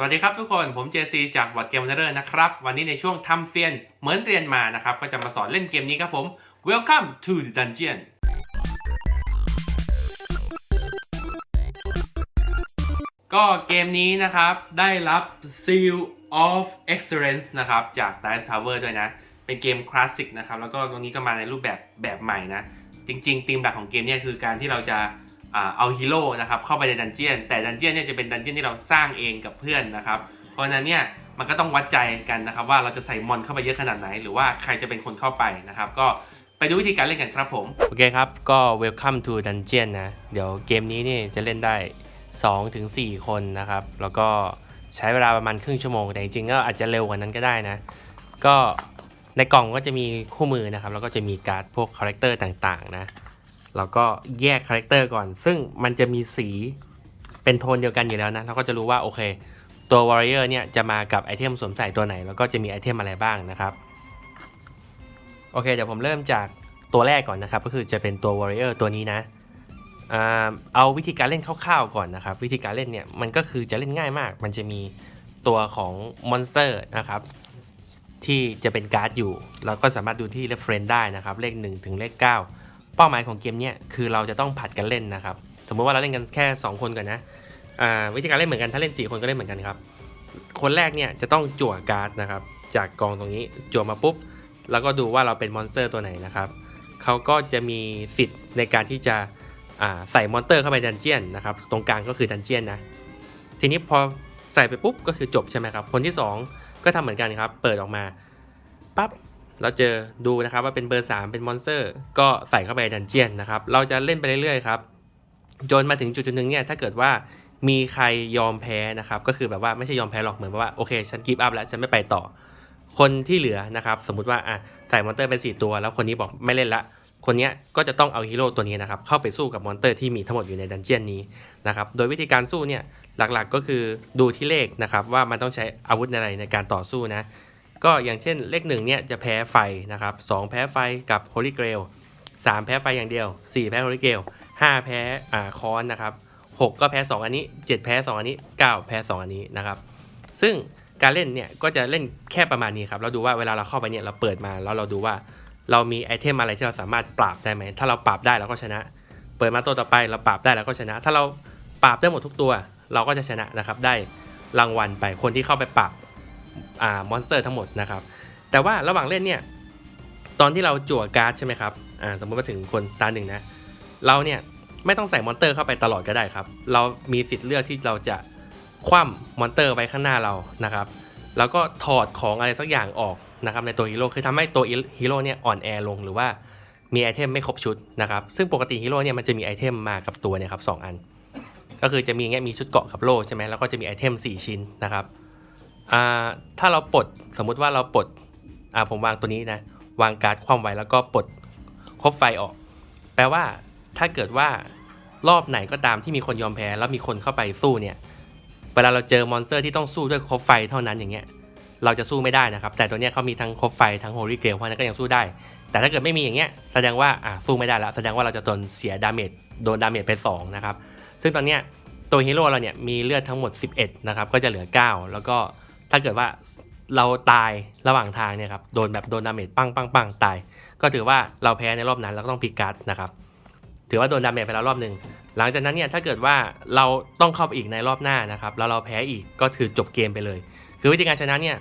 สวัสดีครับทุกคนผมเจซีจากวัดเกมวันเดอร์นะครับ วันนี้ในช่วงทำเซียนเหมือนเรียนมานะครับ ก็จะมาสอนเล่นเกมนี้ครับผม Welcome to the Dungeon ก็เกมนี้นะครับ ได้รับ Seal of Excellence นะครับ จาก Dice Tower ด้วยนะ เป็นเกมคลาสสิกนะครับ แล้วก็ตรงนี้ก็มาในรูปแบบแบบใหม่นะ จริงๆธีมหลักของเกมนี่ยคือการที่เราจะ เอาฮีโร่นะครับเข้าไปในดันเจียน แต่ดันเจียนเนี่ยจะเป็นดันเจียนที่เราสร้างเองกับเพื่อนนะครับ เพราะฉะนั้นเนี่ยมันก็ต้องวัดใจกันนะครับ ว่าเราจะใส่มอนเข้าไปเยอะขนาดไหน หรือว่าใครจะเป็นคนเข้าไปนะครับ ก็ไปดูวิธีการเล่นกันครับผม โอเคครับ ก็ welcome to dungeon นะ เดี๋ยวเกมนี้นี่จะเล่นได้ 2-4ถึง4คนนะครับ แล้วก็ใช้เวลาประมาณครึ่งชั่วโมง แต่จริงๆก็อาจจะเร็วกว่านั้นก็ได้นะ ก็ในกล่องก็จะมีคู่มือนะครับ แล้วก็จะมีการ์ดพวกคาแรคเตอร์ต่างๆนะ แล้วก็แยกคาแรคเตอร์ก่อน ซึ่งมันจะมีสีเป็นโทนเดียวกันอยู่แล้วนะ เราก็จะรู้ว่าโอเค ตัว Warrior เนี่ยจะมากับไอเทมสวมใส่ตัวไหน แล้วก็จะมีไอเทมอะไรบ้างนะครับ โอเค เดี๋ยวผมเริ่มจากตัวแรกก่อนนะครับ ก็คือจะเป็นตัว Warrior ตัวนี้นะเอาวิธีการเล่นคร่าวๆก่อนนะครับ วิธีการเล่นเนี่ยมันก็คือจะเล่นง่ายมาก มันจะมีตัวของมอนสเตอร์นะครับที่จะเป็นการ์ดอยู่ เราก็สามารถดูที่ reference ได้นะครับ เลข 1 ถึงเลข 9 เป้าหมายของเกมเนี้ยคือเราจะต้องผัดกันเล่นนะครับ สมมติว่าเราเล่นกันแค่ 2 คนก่อนนะวิธีการเล่นเหมือนกันถ้าเล่น 4 คนก็เล่นเหมือนกันครับ คนแรกเนี่ยจะต้องจั่วการ์ดนะครับ จากกองตรงนี้จั่วมาปุ๊บ แล้วก็ดูว่าเราเป็นมอนสเตอร์ตัวไหนนะครับเขาก็จะมีสิทธิ์ในการที่จะใส่มอนสเตอร์เข้าไปดันเจียนนะครับ ตรงกลางก็คือดันเจียนนะ ทีนี้พอใส่ไปปุ๊บก็คือจบใช่ไหมครับ คนที่ 2 ก็ทำเหมือนกันครับ เปิดออกมาปั๊บ เราเจอดูนะครับว่าเป็นเบอร์ 3 เป็นมอนสเตอร์ ก็ใส่เข้าไปดันเจียนนะครับ เราจะเล่นไปเรื่อยๆครับ จนมาถึงจุดจุดหนึ่งเนี่ย ถ้าเกิดว่ามีใครยอมแพ้นะครับ ก็คือแบบว่าไม่ใช่ยอมแพ้หรอกเหมือนว่าโอเค ฉันกิฟต์อัพแล้ว ฉันไม่ไปต่อ คนที่เหลือนะครับ สมมุติว่าอะใส่มอนเตอร์เป็น4ตัว แล้วคนนี้บอกไม่เล่นละ คนเนี้ยก็จะต้องเอาฮีโร่ตัวนี้นะครับ เข้าไปสู้กับมอนเตอร์ที่มีทั้งหมดอยู่ในดันเจียนนี้นะครับ โดยวิธีการสู้เนี่ยหลักๆก็คือดูที่เลขนะครับว่ามันต้องใช้อาวุธอะไรในการต่อสู้นะ ก็อย่างเช่นเลขหนึ่งเนี่ยจะแพ้ไฟนะครับสองแพ้ไฟกับโฮลิเกรลสามแพ้ไฟอย่างเดียวสี่แพ้โฮลิเกรลห้าแพ้อ่าคอนนะครับหกก็แพ้สองอันนี้เจ็ดแพ้สองอันนี้เก้าแพ้สองอันนี้นะครับ ซึ่งการเล่นเนี่ยก็จะเล่นแค่ประมาณนี้ครับเราดูว่าเวลาเราเข้าไปเนี่ยเราเปิดมาแล้วเราดูว่าเรามีไอเทมอะไรที่เราสามารถปราบได้ไหม ถ้าเราปราบได้เราก็ชนะ เปิดมาตัวต่อไปเราปราบได้เราก็ชนะ ถ้าเราปราบได้หมดทุกตัว เราก็จะชนะนะครับ ได้รางวัลไป คนที่เข้าไปปราบ มอนสเตอร์ทั้งหมดนะครับ แต่ว่าระหว่างเล่นเนี่ย ตอนที่เราจั่วการ์ดใช่ไหมครับอ่าสมมติว่าถึงคนตาหนึ่งนะ เราเนี่ยไม่ต้องใส่มอนเตอร์เข้าไปตลอดก็ได้ครับ เรามีสิทธิ์เลือกที่เราจะคว่ำมอนเตอร์ไว้ข้างหน้าเรานะครับ แล้วก็ถอดของอะไรสักอย่างออกนะครับในตัวฮีโร่คือทำให้ตัวฮีโร่เนี่ยอ่อนแอลงหรือว่ามีไอเทมไม่ครบชุดนะครับ ซึ่งปกติฮีโร่เนี่ยมันจะมีไอเทมมากับตัวเนี่ยครับสองอัน ก็คือจะมีเงี้ยมีชุดเกาะกับโล่ใช่ไหมแล้วก็จะมีไอเทม 4 ชิ้นนะครับ อ่าถ้าเราปลดสมมุติว่าเราปลดอ่าผมวางตัวนี้นะ วางการ์ดคว่ำไว้แล้วก็ปลดคบไฟออก แปลว่าถ้าเกิดว่ารอบไหนก็ตามที่มีคนยอมแพ้ แล้วมีคนเข้าไปสู้เนี่ย เวลาเราเจอมอนสเตอร์ที่ต้องสู้ด้วยคบไฟเท่านั้นอย่างเงี้ย เราจะสู้ไม่ได้นะครับ แต่ตัวเนี้ยเขามีทั้งคบไฟทั้งโฮลี่เกรลเพราะนั้นก็ยังสู้ได้ แต่ถ้าเกิดไม่มีอย่างเงี้ยแสดงว่าอ่าสู้ไม่ได้แล้วแสดงว่าเราจะโดนเสียดาเมจโดนดาเมจไปสองนะครับซึ่งตอนเนี้ยตัวฮีโร่เราเนี่ยมีเลือดทั้งหมด 11 นะครับ ก็จะเหลือ 9 แล้วก็ ถ้าเกิดว่าเราตายระหว่างทางเนี่ยครับ โดนแบบโดนดาเมจปังปังปังตาย ก็ถือว่าเราแพ้ในรอบนั้นเราก็ต้องพิการ์ดนะครับ ถือว่าโดนดาเมจไปแล้วรอบหนึ่ง หลังจากนั้นเนี่ยถ้าเกิดว่าเราต้องเข้าไปอีกในรอบหน้านะครับ แล้วเราแพ้อีกก็คือจบเกมไปเลย คือวิธีการชนะเนี่ย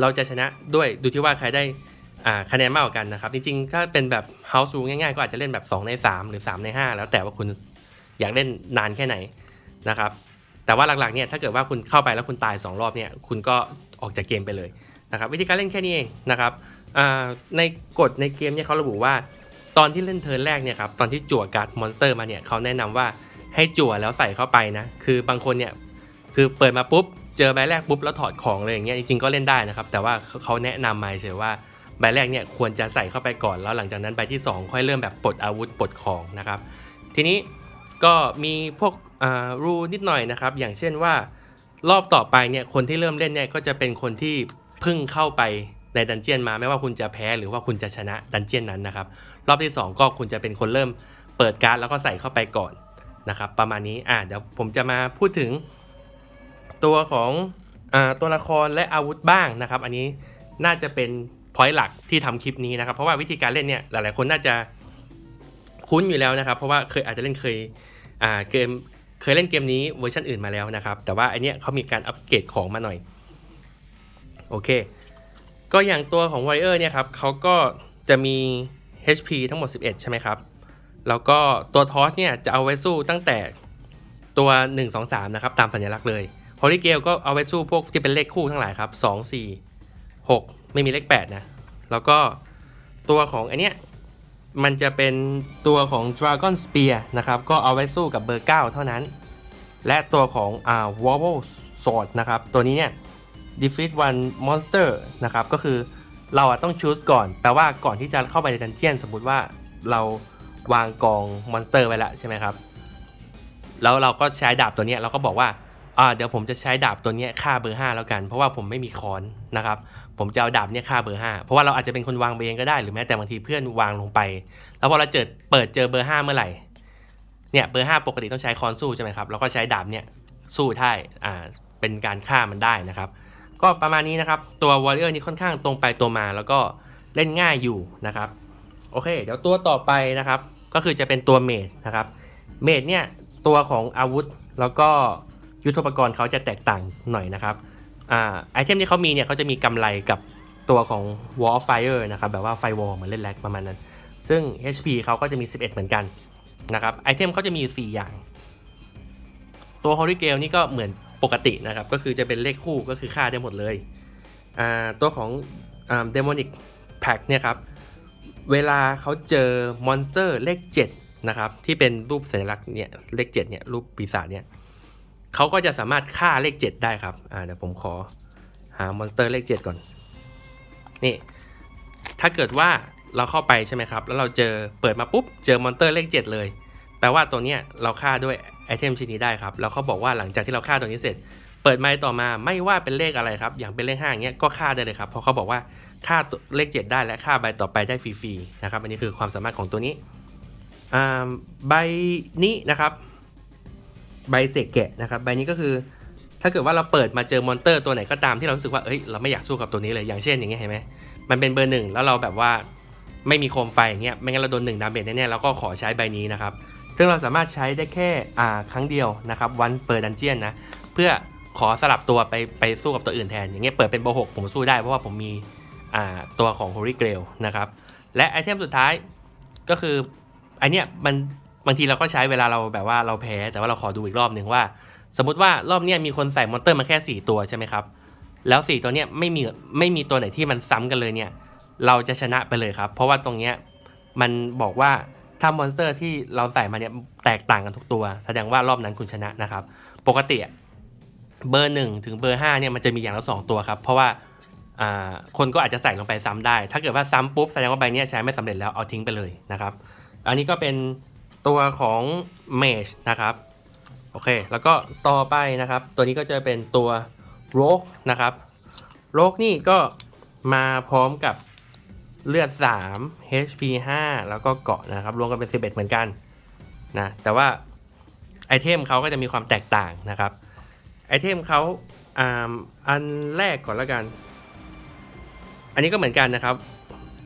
เราจะชนะด้วยดูที่ว่าใครได้อ่าคะแนนมากกว่ากันนะครับ จริงๆ ถ้าเป็นแบบ house rule ง่ายๆ ก็อาจจะเล่นแบบ 2 ใน 3 หรือ 3 ใน 5 แล้วแต่ว่าคุณอยากเล่นนานแค่ไหนนะครับ แต่ว่าหลักๆเนี่ยถ้าเกิดว่าคุณเข้าไปแล้วคุณตาย 2 รอบเนี่ยคุณก็ออกจากเกมไปเลยนะครับวิธีการเล่นแค่นี้เองนะครับในกฎในเกมเนี่ยเขาระบุว่า ตอนที่เล่นเทิร์นแรกเนี่ยครับตอนที่จั่วการ์ดมอนสเตอร์มาเนี่ยเขาแนะนำว่าให้จั่วแล้วใส่เข้าไปนะคือบางคนเนี่ยคือเปิดมาปุ๊บเจอใบแรกปุ๊บแล้วถอดของเลยอย่างเงี้ยจริงๆก็เล่นได้นะครับ แต่ว่าเขาแนะนำมาเฉยว่าใบแรกเนี่ยควรจะใส่เข้าไปก่อนแล้วหลังจากนั้นใบที่สองค่อยเริ่มแบบปลดอาวุธปลดของนะครับ ทีนี้ก็มีพวก รูนิดหน่อยนะครับ อย่างเช่นว่ารอบต่อไปเนี่ยคนที่เริ่มเล่นเนี่ยก็จะเป็นคนที่เพิ่งเข้าไปในดันเจียนมาไม่ว่าคุณจะแพ้หรือว่าคุณจะชนะดันเจียนนั้นนะครับ รอบที่ 2 ก็คุณจะเป็นคนเริ่มเปิดการ์ดแล้วก็ใส่เข้าไปก่อนนะครับ ประมาณนี้อะเดี๋ยวผมจะมาพูดถึง ตัวของอตัวละครและอาวุธบ้างนะครับ อันนี้น่าจะเป็นพอยต์หลักที่ทำคลิปนี้นะครับ เพราะว่าวิธีการเล่นเนี่ยหลายๆคนน่าจะคุ้นอยู่แล้วนะครับ เพราะว่าเคยอาจจะเล่นเคยเกม เคยเล่นเกมนี้เวอร์ชันอื่นมาแล้วนะครับ แต่ว่าอันเนี้ยเขามีการอัปเกรดของมาหน่อย โอเค ก็อย่างตัวของ Warrior เนี่ยครับเขาก็จะมี HP ทั้งหมด 11 ใช่ไหมครับ แล้วก็ตัวทอสเนี่ยจะเอาไว้สู้ตั้งแต่ตัว 1 2 3 นะครับ ตามสัญลักษณ์เลยฮอล y เกลก็เอาไว้สู้พวกที่เป็นเลขคู่ทั้งหลายครับ 2 4 6 ไม่มีเลข 8 นะ แล้วก็ตัวของอันเนี้ย มันจะเป็นตัวของ Dragon Spear นะครับ ก็เอาไว้สู้กับเบอร์ 9 เท่านั้น และตัวของอ่า Wobble Sword นะครับ ตัวนี้เนี่ย defeat one monster นะครับ ก็คือเราอะต้อง choose ก่อน แปลว่าก่อนที่จะเข้าไปในดันเจียน สมมติว่าเราวางกองมอนสเตอร์ไว้แล้วใช่ไหมครับ แล้วเราก็ใช้ดาบตัวนี้เราก็บอกว่าอ่า เดี๋ยวผมจะใช้ดาบตัวนี้ฆ่าเบอร์ 5 แล้วกัน เพราะว่าผมไม่มีค้อนนะครับ ผมจะเอาดาบเนี้ยฆ่าเบอร์5เพราะว่าเราอาจจะเป็นคนวางเองก็ได้หรือแม้แต่บางทีเพื่อนวางลงไป แล้วพอเราเจอเปิดเจอเบอร์5เมื่อไหร่เนี่ยเบอร์5ปกติต้องใช้คอนสู้ใช่ไหมครับเราก็ใช้ดาบเนี่ยสู้ได้อ่าเป็นการฆ่ามันได้นะครับ ก็ประมาณนี้นะครับ ตัว Warrior นี่ค่อนข้างตรงไปตัวมาแล้วก็เล่นง่ายอยู่นะครับโอเค เดี๋ยวตัวต่อไปนะครับ ก็คือจะเป็นตัวเมจนะครับเมจเนี่ยตัวของอาวุธแล้วก็ยุทธปกรณ์เขาจะแตกต่างหน่อยนะครับ อ่าไอเทมที่เขามีเนี่ยเขาจะมีกำไรกับตัวของ Wall of Fire นะครับ แบบว่าไฟวอลเหมือนเล่นแรกประมาณนั้น ซึ่ง HP เขาก็จะมี 11 เหมือนกันนะครับ ไอเทมเขาจะมีอยู่4อย่าง ตัว Holy Grail นี่ก็เหมือนปกตินะครับ ก็คือจะเป็นเลขคู่ก็คือค่าได้หมดเลย อ่า ตัวของอ่า Demonic Pack เนี่ยครับ เวลาเขาเจอมอนสเตอร์เลข 7 นะครับ ที่เป็นรูปสัญลักษณ์เนี่ย เลข 7 เนี่ย รูปปีศาจเนี่ย เขาก็จะสามารถฆ่าเลข 7 ได้ครับอ่าเดี๋ยวผมขอหามอนสเตอร์เลข 7 ก่อน นี่ ถ้าเกิดว่าเราเข้าไปใช่ไหมครับ แล้วเราเจอเปิดมาปุ๊บ เจอมอนสเตอร์เลข 7 เลย แปลว่าตัวเนี้ยเราฆ่าด้วยไอเทมชิ้นนี้ได้ครับ แล้วเขาบอกว่าหลังจากที่เราฆ่าตัวนี้เสร็จ เปิดไม้ต่อมาไม่ว่าเป็นเลขอะไรครับ อย่างเป็นเลข5อย่างเงี้ยก็ฆ่าได้เลยครับ เพราะเขาบอกว่าฆ่าเลข 7 ได้และฆ่าใบต่อไปได้ฟรีๆนะครับ อันนี้คือความสามารถของตัวนี้อ่าใบนี้นะครับ ใบเสกแกะนะครับใบนี้ก็คือ ถ้าเกิดว่าเราเปิดมาเจอมอนเตอร์ตัวไหนก็ตามที่เรารู้สึกว่าเอ้ยเราไม่อยากสู้กับตัวนี้เลยอย่างเช่นอย่างเงี้ยเห็นไหมมันเป็นเบอร์หนึ่งแล้วเราแบบว่าไม่มีโคมไฟอย่างเงี้ยไม่งั้นเราโดนหนึ่งดาเมจแน่ๆเราก็ขอใช้ใบนี้นะครับซึ่งเราสามารถใช้ได้แค่อ่าครั้งเดียวนะครับ once per dungeon นะเพื่อขอสลับตัวไปไปสู้กับตัวอื่นแทน อย่างเงี้ยเปิดเป็นเบอร์หกผมสู้ได้เพราะว่าผมมีอ่าตัวของ Holy Grail นะครับและไอเทมสุดท้ายก็คือไอเนี้ยมัน บางทีเราก็ใช้เวลาเราแบบว่าเราแพ้แต่ว่าเราขอดูอีกรอบหนึ่งว่า สมมติว่ารอบเนี้ยมีคนใส่มอนเตอร์มาแค่ 4 ตัวใช่ไหมครับ แล้ว 4 ตัวเนี้ยไม่มีไม่มีตัวไหนที่มันซ้ำกันเลยเนี่ย เราจะชนะไปเลยครับ เพราะว่าตรงเนี้ยมันบอกว่าถ้ามอนสเตอร์ที่เราใส่มาเนี่ยแตกต่างกันทุกตัว แสดงว่ารอบนั้นคุณชนะนะครับ ปกติเบอร์หนึ่งถึงเบอร์ห้าเนี่ยมันจะมีอย่างละสองตัวครับ เพราะว่าอ่าคนก็อาจจะใส่ลงไปซ้ำได้ ถ้าเกิดว่าซ้ำปุ๊บแสดงว่าใบเนี้ยใช้ไม่สำเร็จแล้วเอาทิ้งไปเลยนะครับ อันนี้ก็เป็น ตัวของเมจนะครับโอเค แล้วก็ต่อไปนะครับ ตัวนี้ก็จะเป็นตัวโรกนะครับโรกนี่ก็มาพร้อมกับเลือด 3 HP 5 แล้วก็เกาะนะครับ รวมกันเป็น 11 เหมือนกันนะแต่ว่าไอเทมเขาก็จะมีความแตกต่างนะครับไอเทมเขาอ่าอันแรกก่อนแล้วกัน อันนี้ก็เหมือนกันนะครับ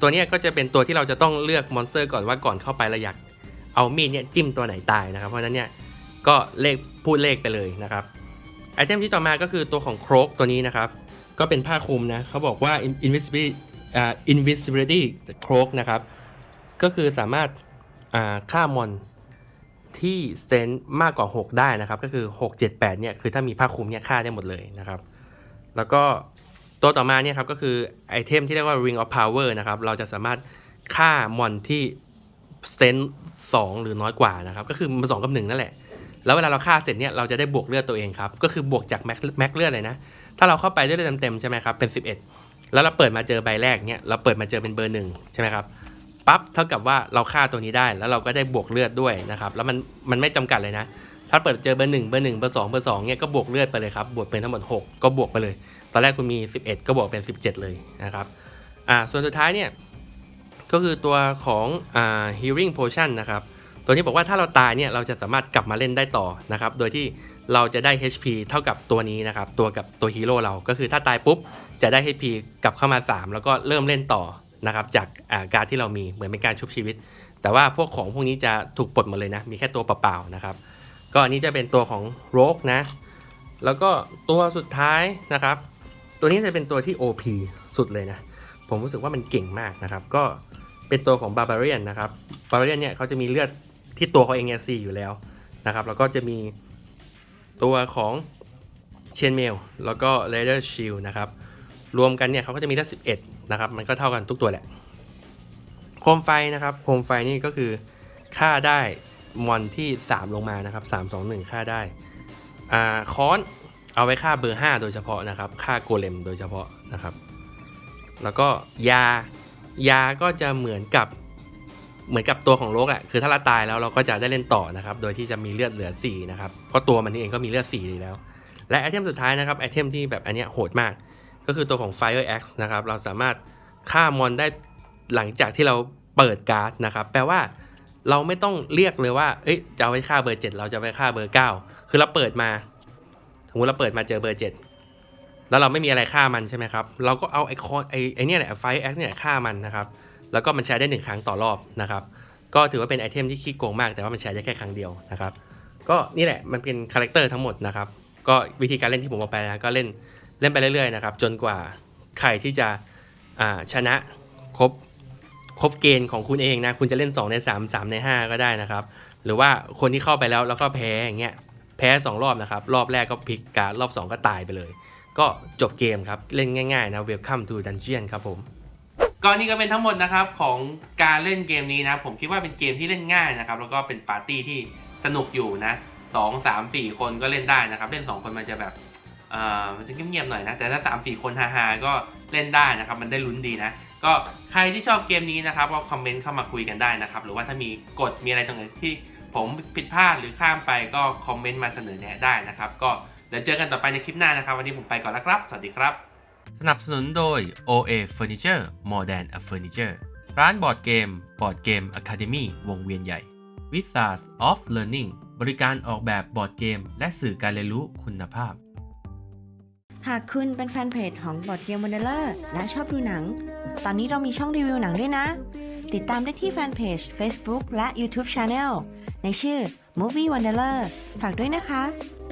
ตัวนี้ก็จะเป็นตัวที่เราจะต้องเลือกมอนสเตอร์ก่อนว่าก่อนเข้าไปเราอยาก เอามีดเนี่ยจิ้มตัวไหนตายนะครับ เพราะฉะนั้นเนี่ยก็เลขพูดเลขไปเลยนะครับไอเทมที่ต่อมาก็คือตัวของโครกตัวนี้นะครับ ก็เป็นผ้าคลุมนะเขาบอกว่า invisibility อ่า invisibility cloak นะครับ ก็คือสามารถฆ่ามอนที่เซนมากกว่า 6 ได้นะครับ ก็คือ 6 7 8เนี่ยคือถ้ามีผ้าคลุมเนี่ยฆ่าได้หมดเลยนะครับ แล้วก็ตัวต่อมาเนี่ยครับก็คือไอเทมที่เรียกว่า ring of power นะครับ เราจะสามารถฆ่ามอนที่ เซนสองหรือน้อยกว่านะครับ ก็คือมันสองกับหนึ่งนั่นแหละ แล้วเวลาเราฆ่าเสร็จเนี่ยเราจะได้บวกเลือดตัวเองครับ ก็คือบวกจากแม็กแม็กเลือดเลยนะ ถ้าเราเข้าไปด้วยเลือดเต็มๆใช่ไหมครับ เป็น 11 แล้วเราเปิดมาเจอใบแรกเนี่ยเราเปิดมาเจอเป็นเบอร์หนึ่งใช่ไหมครับปั๊บเท่ากับว่าเราฆ่าตัวนี้ได้แล้วเราก็ได้บวกเลือดด้วยนะครับ แล้วมันมันไม่จำกัดเลยนะ ถ้าเปิดเจอเบอร์หนึ่งเบอร์หนึ่งเบอร์สองเบอร์สองเนี่ยก็บวกเลือดไปเลยครับ บวกเป็นทั้งหมด 6 ก็บวกไปเลย ตอนแรกคุณมี 11 ก็บวกเป็น 17 เลยนะครับ อ่า ส่วนสุดท้ายเนี่ย ก็คือตัวของอ่า healing potion นะครับ ตัวนี้บอกว่าถ้าเราตายเนี่ยเราจะสามารถกลับมาเล่นได้ต่อนะครับ โดยที่เราจะได้ HP เท่ากับตัวนี้นะครับ ตัวกับตัวฮีโร่เรา ก็คือถ้าตายปุ๊บจะได้ HP กลับเข้ามา 3 แล้วก็เริ่มเล่นต่อนะครับจากาการที่เรามีเหมือนเป็นการชุบชีวิต แต่ว่าพวกของพวกนี้จะถูกปลดหมดเลยนะ มีแค่ตัวเปล่าๆนะครับ ก็อันนี้จะเป็นตัวของโรกนะ แล้วก็ตัวสุดท้ายนะครับ ตัวนี้จะเป็นตัวที่ OP สุดเลยนะ ผมรู้สึกว่ามันเก่งมากนะครับ ก็เป็นตัวของ Barbarian นะครับ Barbarian เนี่ยเขาจะมีเลือดที่ตัวเขาเองเนี่ยซีอยู่แล้วนะครับ แล้วก็จะมีตัวของ Chainmail แล้วก็ Leather Shield นะครับ รวมกันเนี่ยเขาก็จะมีได้11 นะครับ มันก็เท่ากันทุกตัวแหละ โคมไฟนะครับ โคมไฟนี่ก็คือค่าได้มอนที่ 3 ลงมานะครับ 3 2 1ค่าได้ อ่าค้อนเอาไว้ค่าเบอร์ 5 โดยเฉพาะนะครับค่าโกเลมโดยเฉพาะนะครับ แล้วก็ยายาก็จะเหมือนกับเหมือนกับตัวของโลกอะคือถ้าเราตายแล้วเราก็จะได้เล่นต่อนะครับ โดยที่จะมีเลือดเหลือ4นะครับเพราะตัวมันเองก็มีเลือด4อยู่แล้ว และไอเทมสุดท้ายนะครับไอเทมที่แบบอันเนี้ยโหดมาก ก็คือตัวของ Fire Axe นะครับเราสามารถฆ่ามอนได้หลังจากที่เราเปิดการ์ดนะครับแปลว่าเราไม่ต้องเรียกเลยว่าเอ้ยจะไว้ฆ่าเบอร์ 7 เราจะไปฆ่าเบอร์ 9 คือเราเปิดมาสมมติเราเปิดมาเจอเบอร์ 7 แล้วเราไม่มีอะไรฆ่ามันใช่ไหมครับ เราก็เอาไอคอนไอไอเนี่ยแหละ Fire Axe เนี่ยฆ่ามันนะครับ แล้วก็มันใช้ได้หนึ่งครั้งต่อรอบนะครับ ก็ถือว่าเป็นไอเทมที่ขี้โกงมาก แต่ว่ามันใช้ได้แค่ครั้งเดียวนะครับ ก็นี่แหละมันเป็นคาแรคเตอร์ทั้งหมดนะครับ ก็วิธีการเล่นที่ผมบอกไปนะก็เล่นเล่นไปเรื่อยๆนะครับ จนกว่าใครที่จะชนะครบครบเกณฑ์ของคุณเองนะ คุณจะเล่น 2 ใน 3 3 ใน 5 ก็ได้นะครับ หรือว่าคนที่เข้าไปแล้วแล้วก็แพ้อย่างเงี้ยแพ้ 2 รอบนะครับ รอบแรกก็พลิกการรอบ 2 ก็ตายไปเลย ก็จบเกมครับ เล่นง่ายๆนะ Welcome to Dungeon ครับผมก็นี่ก็เป็นทั้งหมดนะครับของการเล่นเกมนี้นะ ผมคิดว่าเป็นเกมที่เล่นง่ายนะครับ แล้วก็เป็นปาร์ตี้ที่สนุกอยู่นะสองสามสี่คนก็เล่นได้นะครับ เล่นสองคนมันจะแบบเอ่อมันจะเงียบๆหน่อยนะ แต่ถ้าสามสี่คนฮาๆก็เล่นได้นะครับ มันได้ลุ้นดีนะ ก็ใครที่ชอบเกมนี้นะครับก็คอมเมนต์เข้ามาคุยกันได้นะครับ หรือว่าถ้ามีกฎมีอะไรตรงไหนที่ผมผิดพลาดหรือข้ามไปก็คอมเมนต์มาเสนอแนะได้นะครับ ก็ เดี๋ยวเจอกันต่อไปในคลิปหน้านะครับ วันนี้ผมไปก่อนแล้วครับ สวัสดีครับ สนับสนุนโดย OA Furniture More Than a Furniture ร้านบอร์ดเกมบอร์ดเกม Academy วงเวียนใหญ่ w i z a r d of Learning บริการออกแบบบอร์ดเกม และสื่อการเรียนรู้คุณภาพ หากคุณเป็นแฟนเพจของบอดเกมวันเดอร์และชอบดูหนัง ตอนนี้เรามีช่องรีวิวหนังด้วยนะ ติดตามได้ที่แฟนเพจ Facebook และ YouTube Channel ในชื่อ Movie Wanderer ฝากด้วยนะคะ